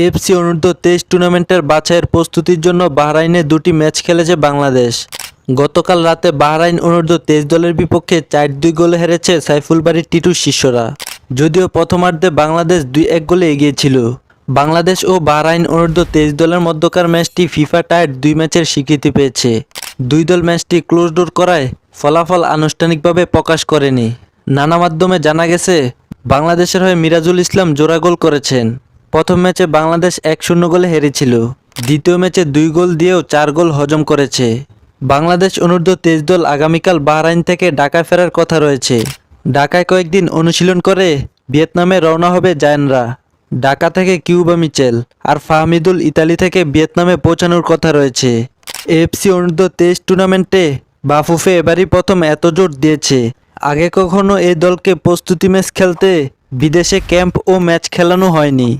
AFC অনূর্ধ্ব তেইশ টুর্নামেন্টের বাছাইয়ের প্রস্তুতির জন্য বাহরাইনে দুটি ম্যাচ খেলেছে বাংলাদেশ। গতকাল রাতে বাহরাইন অনূর্ধ্ব তেইশ দলের বিপক্ষে চার দুই গোলে হেরেছে সাইফুল বাড়ির টিটুর শিষ্যরা। যদিও প্রথমার্ধে বাংলাদেশ দুই এক গোলে এগিয়ে ছিল। বাংলাদেশ ও বাহরাইন অনূর্ধ্ব তেইশ দলের মধ্যকার ম্যাচটি ফিফা টায়ার দুই ম্যাচের স্বীকৃতি পেয়েছে। দুই দল ম্যাচটি ক্লোজ ডোর করায় ফলাফল আনুষ্ঠানিকভাবে প্রকাশ করেনি। নানা মাধ্যমে জানা গেছে, বাংলাদেশের হয়ে মিরাজুল ইসলাম জোড়া গোল করেছেন। প্রথম ম্যাচে বাংলাদেশ এক শূন্য গোলে হেরেছিল। দ্বিতীয় ম্যাচে দুই গোল দিয়েও চার গোল হজম করেছে। বাংলাদেশ অনূর্ধ্ব তেজ দল আগামীকাল বাহরাইন থেকে ঢাকায় ফেরার কথা রয়েছে। ঢাকায় কয়েকদিন অনুশীলন করে ভিয়েতনামে রওনা হবে জায়ানরা। ঢাকা থেকে কিউবা মিচেল আর ফাহমিদুল ইতালি থেকে ভিয়েতনামে পৌঁছানোর কথা রয়েছে। এফসি অনূর্ধ্ব তেইশ টুর্নামেন্টে বাফুফে এবারই প্রথম এত জোর দিয়েছে। আগে কখনো এই দলকে প্রস্তুতি ম্যাচ খেলতে বিদেশে ক্যাম্প ও ম্যাচ খেলানো হয়নি।